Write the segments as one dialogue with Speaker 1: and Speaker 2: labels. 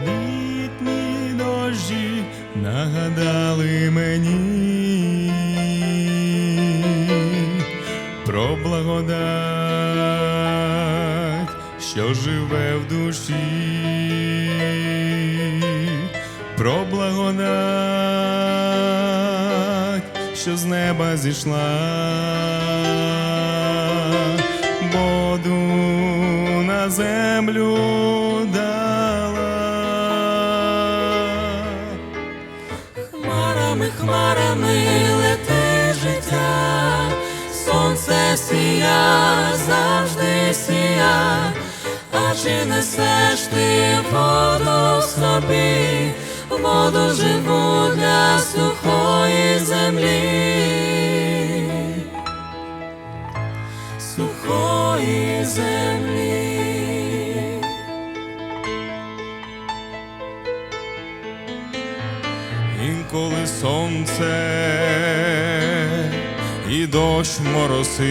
Speaker 1: Літні дощі нагадали мені про благодать, що живе в душі, про благодать, що з неба зійшла, воду на землю дала.
Speaker 2: Хмарами, хмарами лети життя, сонце сія, завжди сія, чи несеш ти воду в собі, воду живу для сухої землі, сухої землі.
Speaker 1: Інколи сонце і дощ моросить,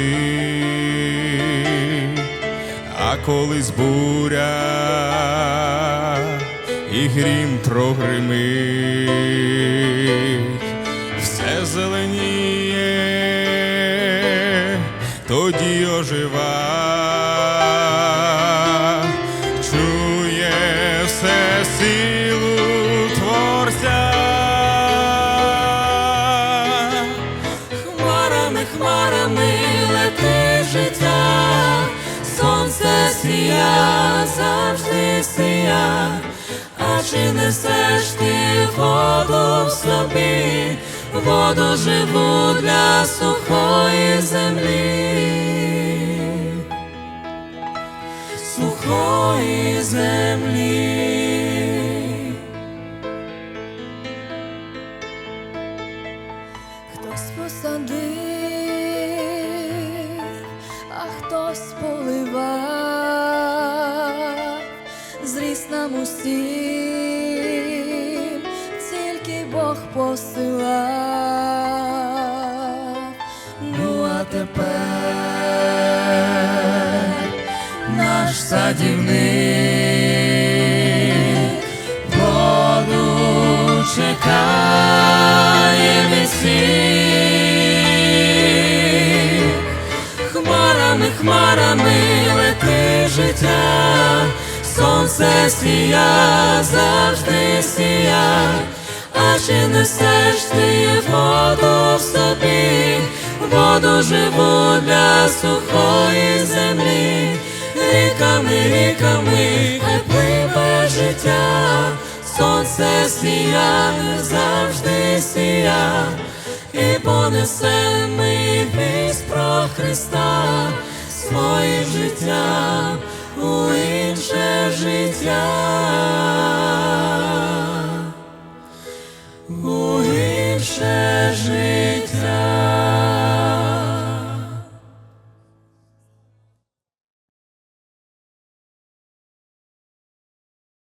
Speaker 1: а колись буря і грім прогримить, все зеленіє, тоді ожива,
Speaker 2: сія, завжди сія, а чи несеш ти воду в собі, воду живу для сухої землі, сухої землі.
Speaker 3: Хтось посадив, а хтось поливав, нам усім, тільки Бог посилав. Ну а тепер наш садівник воду чекає від.
Speaker 2: Хмарами, хмарами лети життя, сонце сія, завжди сія, а чи несеш ти воду в собі, воду живу для сухої землі, ріками, ріками, хай пливе життя, сонце сія, завжди сія і понесе ми вість про Христа, своє життя у інше життя.